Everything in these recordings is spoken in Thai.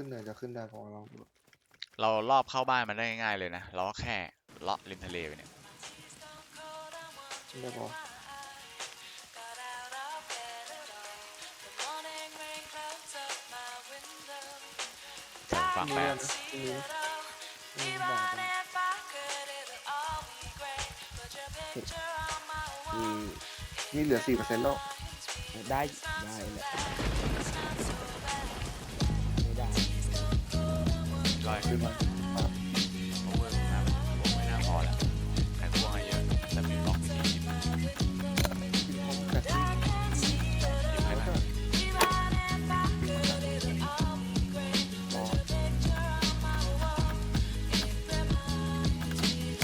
ขึ้นเนินจะขึ้นได้พอลองดูเรารอบเข้าบ้านมันได้ง่ายๆเลยนะเราก็แค่เลาะริมทะเลไปเนี่ยขึ้นได้พอถึงฝั่งมีแปแล้วดนะมีนะมีบ้างบ้างมีนี่เหลือสี่เปอร์เซ็นต์แล้วได้ได้แหละ ลอยขึ้ขึ้นนมาโอเวอร์นะผมไม่น่าพอแล้วแต่พวงให้เยอะแต่มีบล็อกวิธีหยิบหยิบให้แล้วหน่อย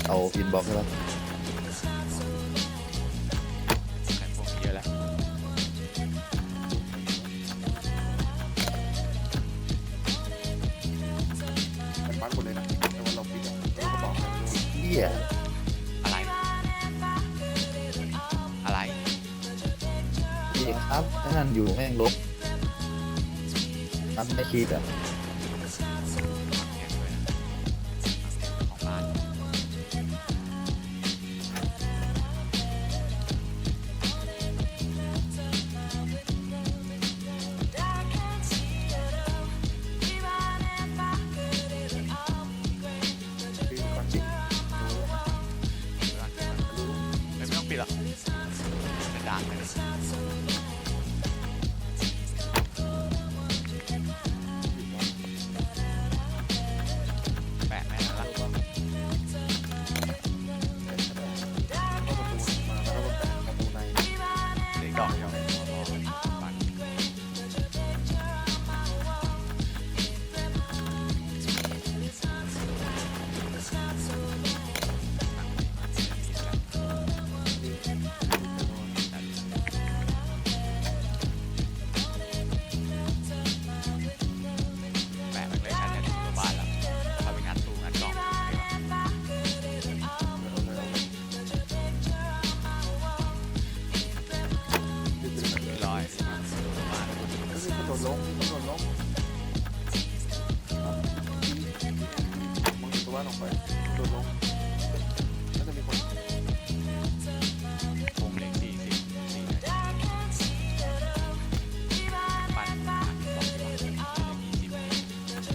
เอาอินบ็อกซ์ใช่ปะ หี้ยอะไร อะไรนี่ครับถ้านั่นอยู่แม่งลบนับไม่คิดอะ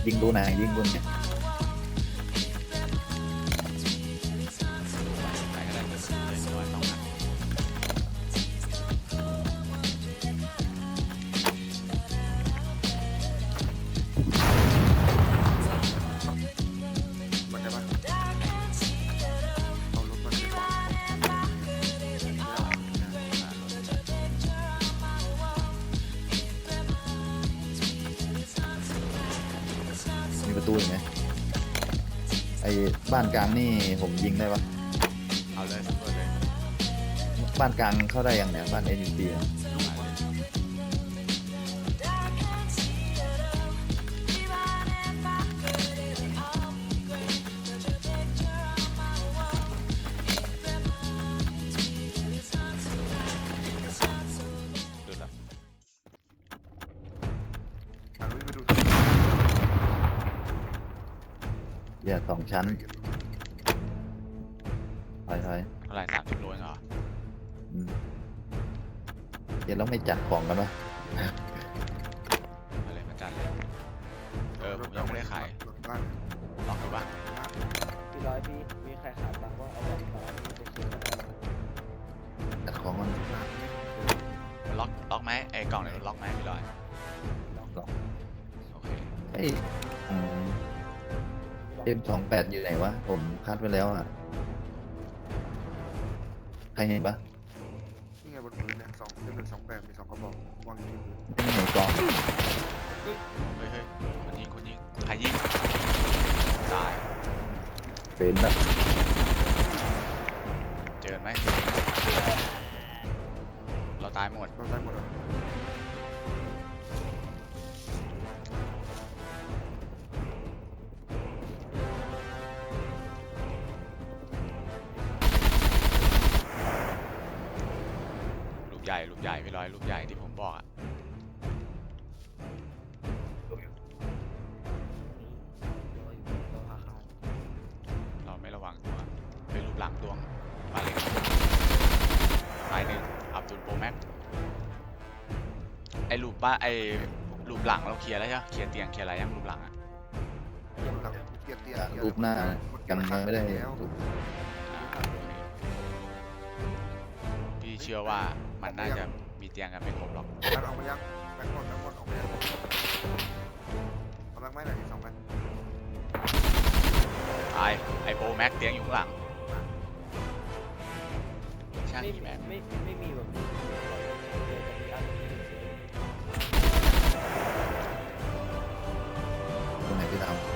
ยิงดูไหนยิงบนเนี่ย ตูอยู่ไหมไอ้บ้านกลางนี่ผมยิงได้ปะเอาเลยสำรวจเลย บ้านกลางเข้าได้ยังเนี่ยบ้านเอ็นดี อย่าสองชั้นถอยถอยเท่าไรสามสิบโลเองเหรออืมเดี๋ยวเราไม่จัดของกันปะอะไรมาจัดเลยเออผมยังไม่ได้ขายรถบ้านลองดูบ้างพี่ร้อยพี่มีใครขาดบ้างว่าเอาแบมานเยดของมันล็อกล็อกไหมไอ้กล่องไหนล็อกไหมพี่ร้อยล็อกล็อกโอเคเฮ้ย เอ็มสองแปดอยู่ไหนวะ ผมคาดไปแล้วอะ ใครเห็นปะนี่ไงบนพื้นเนี่ยสองเล่มหนสองแบบมีสองกระบอกวางอยู่ที่ไม่เห็นกล่องเฮ้ยเฮ้ยคนยิงคนยิงใครยิงตายเป็นแบบเจอไหมเราตายหมด เราได้หมดแล้ว ไอ้รูปบ้านไอ้รูปหลังเราเคลียร์แล้วใช่ปะเคลียร์เตียงเคลียร์อะไรยังรูปหลังอะรูปหลังเกียร์เตี้ยรูปหน้ากันไม่ได้แล้วอ่าโอเคพี่เชื่อว่ามันน่าจะมีเตียงกันไม่ครบหรอกมันออกมายังแบงค์หมดแบงค์หมดออกมายังเอาแบงค์ไม่ไหนที่สองแบงค์ตายไอโปรแม็กเตียงอยู่ข้างหลังช่างไม่อีแม็ก ไม่ไม่มีแบบนี้ ต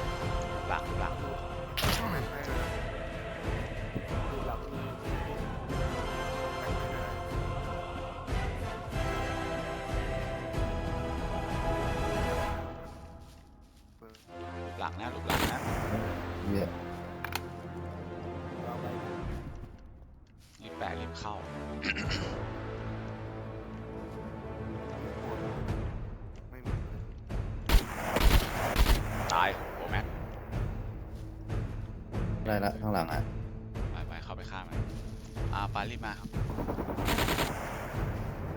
อ่าปารีบมาครับ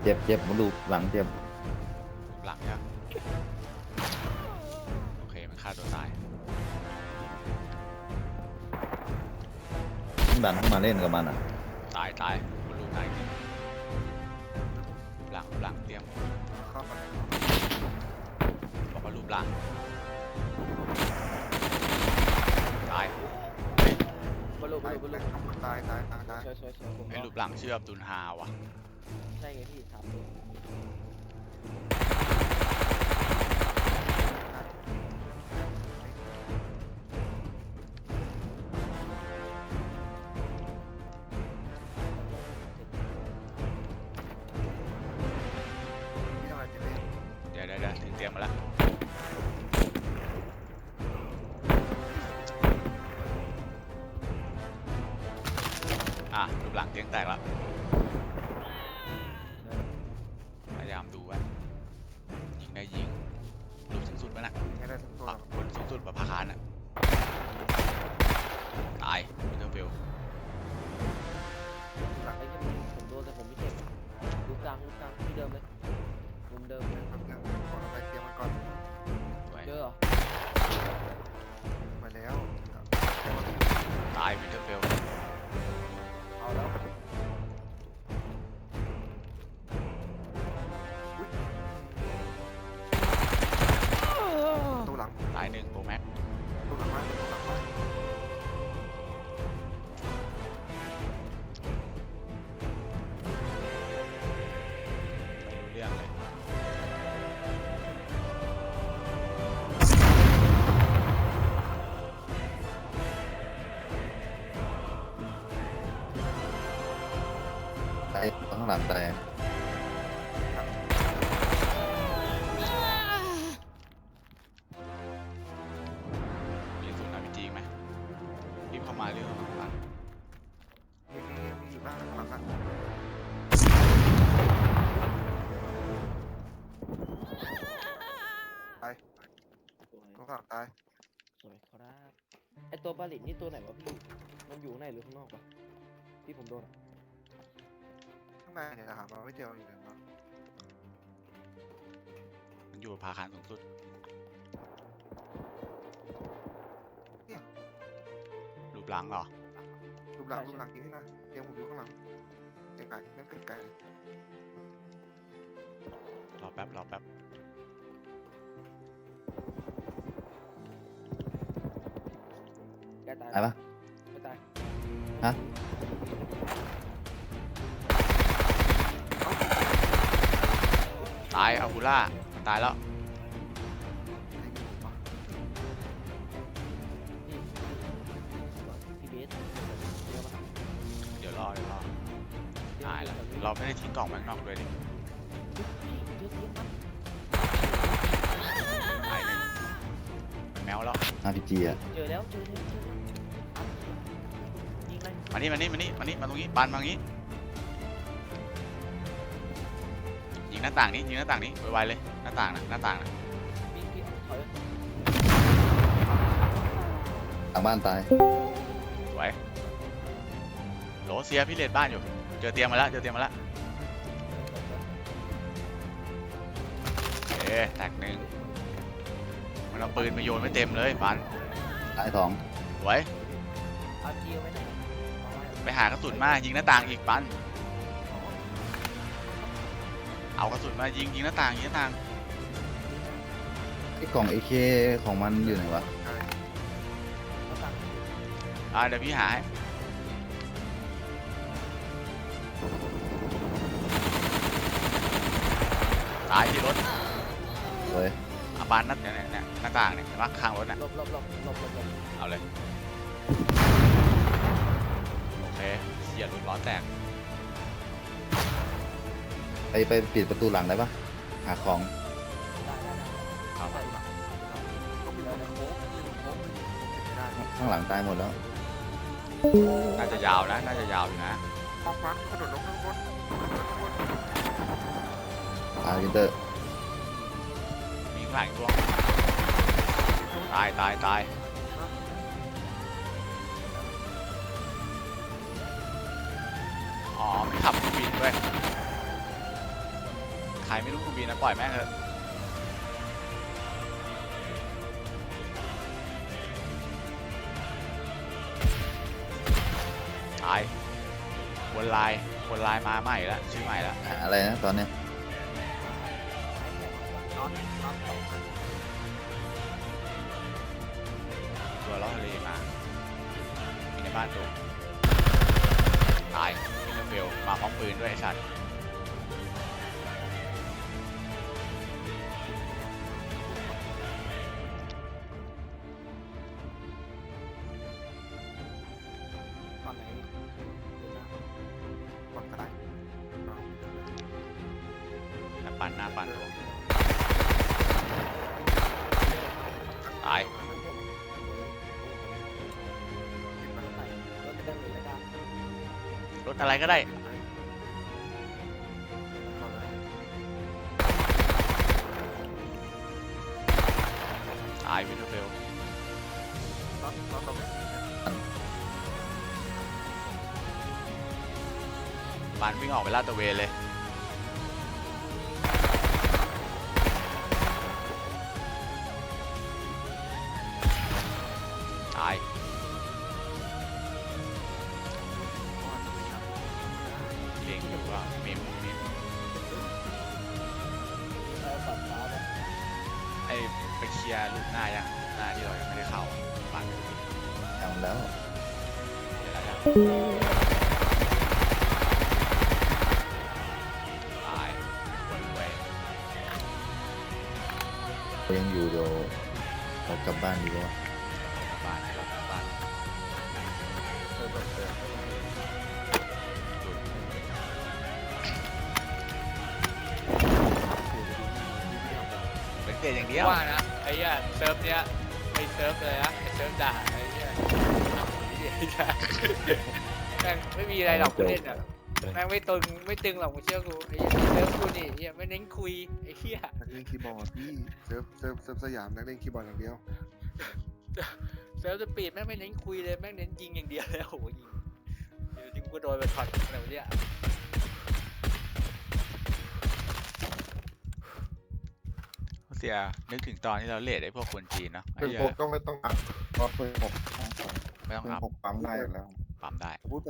เจ็บเจ็บมาดูหลังเจ็บรูปหลังเนี่ยโอเคมันฆ่าตัวตายต้องดันเข้ามาเล่นกับมันอะตายตายบนรูปไหนรูปหลังรูปหลังเตรียมเข้าไปบอกว่ารูปหลัง บอลลูบตาลยลูนลูตายตายตายตายช่วยช่วยช่วยผมไอ้รูปหลังเชื่ออับดุนฮาวะใช่ไงพี่ถามดู หลังเตียงแตกแล้วายข้างหลังตายมีศูนย์อาร์พีจีไหมรีบเข้ามาเรื่องของมันมีมีมีอยู่บ้างหลังอะตายสวยตัวหลังตายสวยครับไอตัวบาลิตนี่ตัวไหนวะพี่ มันอยู่ข้างในหรือข้างนอกวะที่ผมโดนอะ ข้างในเนี่ยหามาไม่เจออยู่ไหนวะมันอยู่พาคานสูงสุด รูปหลังเหรอ รูปหลังรูปหลังจริงนะเตรียมผมอยู่ข้างหลังเตรียมไก่นั่นเป็นไก่รอแป๊บรอแป๊บใกล้ตายตายปะ ไม่ตายฮะ ตายอาบูล่ามันตายแล้วพี่พี่เบสเจอปะเดี๋ยวรอเดี๋ยวรอตายแล้วเราไม่ได้ทิ้งกล่องไว้ข้างนอกด้วยดิพี่เจอเสียงปะตายหนึ่งมันแมวแล้วอาร์พีจีอะเจอแล้วเจอแล้วเจอแล้วยิงเลย มานี่มานี่มานี่มานี่มาตรงนี้ปานมาตรงนี้ งหน้าต่างนี้ยิงหน้าต่างนี้ไวๆเลยหน้าต่างนะหน้าต่างนะพี่พี่ถอยหลังบ้านตายสวยโหลเสียพี่เลดบ้านอยู่ เจอเตียงมาแล้วเจอเตียงมาแล้วแตกหนึ่งมันเอาปืนมาโยนไม่เต็มเลยปันตายสองสวยเอาจีเอาไว้ไหนเอาไว้ไปหากระสุนมายิงหน้าต่างอีกปัน เอากระสุนมายิงยิงหน้าต่างยิงหน้าต่างไอ้กล่องเอเคของมันอยู่ไหนวะใช่เอาตังค์อ่าเดี๋ยวพี่หาให้ตายที่รถเว้ยอาบานนัดเนี่ยเนี่ยหน้าต่างเนี่ยเห็นปะข้างรถน่ะหลบหลบหลบหลบหลบหลบเอาเลยโอเคเสียรุนล้อแตก ไปไปปิดประตูหลังได้ปะหาของได้ได้ได้ครับใส่หลังต้องมีคนโค้งมีคนโค้งผมเก็บไม่ได้ข้างหลังตายหมดแล้วน่าจะยาวนะ น่าจะยาวอยู่นะฟองฟังกระโดดลงข้างบนข้างบนตายวินเตอร์มีข้างหลังอีกตัวตายตายตายอ๋อไม่ขับเครื่องบินด้วยใครไม่รู้เครื่องบินนะปล่อยแม่งเถอะตายวนลายวนลายมาใหม่แล้วชื่อใหม่แล้วหาอะไรนะตอนเนี้ยน็อตน็อตสองอันตัวล้อทะเลมามีในบ้านตัวตายมินเฟลมาพร้อมปืนด้วยไอ้สัตว์ อะไรก็ได้ ตายวินเฟลน็อตน็อตเรานะปานวิ่งออกไปลาดตระเวนเลย ยังอยู่เดี๋ยวเรากลับบ้านดีกว่าบ้านเราบ้านเออแบบเดิมสังเกตอย่างเดียวว่านะไอ้เหี้ยเซิร์ฟเนี้ยไอ้เซิร์ฟเลยนะไอ้เซิร์ฟด่าไอ้เหี้ยไอ้เหี้ยแม่งไม่มีอะไรหรอกผู้เล่นอะ แม่งไม่ตึงไม่ตึงหรอกมึงเชื่อกูไอ้เหี้ยเซิร์ฟกูนี่ไอ้เหี้ยไม่เน้นคุยไอ้เหี้ยนักเล่นคีย์บอร์ดพี่เซิร์ฟเซิร์ฟเซิร์ฟสยามนักเล่นคีย์บอร์ดอย่างเดียวเซิร์ฟสปีดแม่งไม่เน้นคุยเลยแม่งเน้นยิงอย่างเดียวเลยโอ้โหยิงเดี๋ยวจริงกูโดนไปช็อตอะไรวะเนี่ยเสียนึกถึงตอนที่เราเลดไอ้พวกคนจีนเนาะไอ้ปืนเหี้พยกก็ไม่ต้องอัพเพราะปืนพกไม่ต้องปืนอัพพกปั๊มได้อยู่แล้วปั๊มได้ผมพูดไป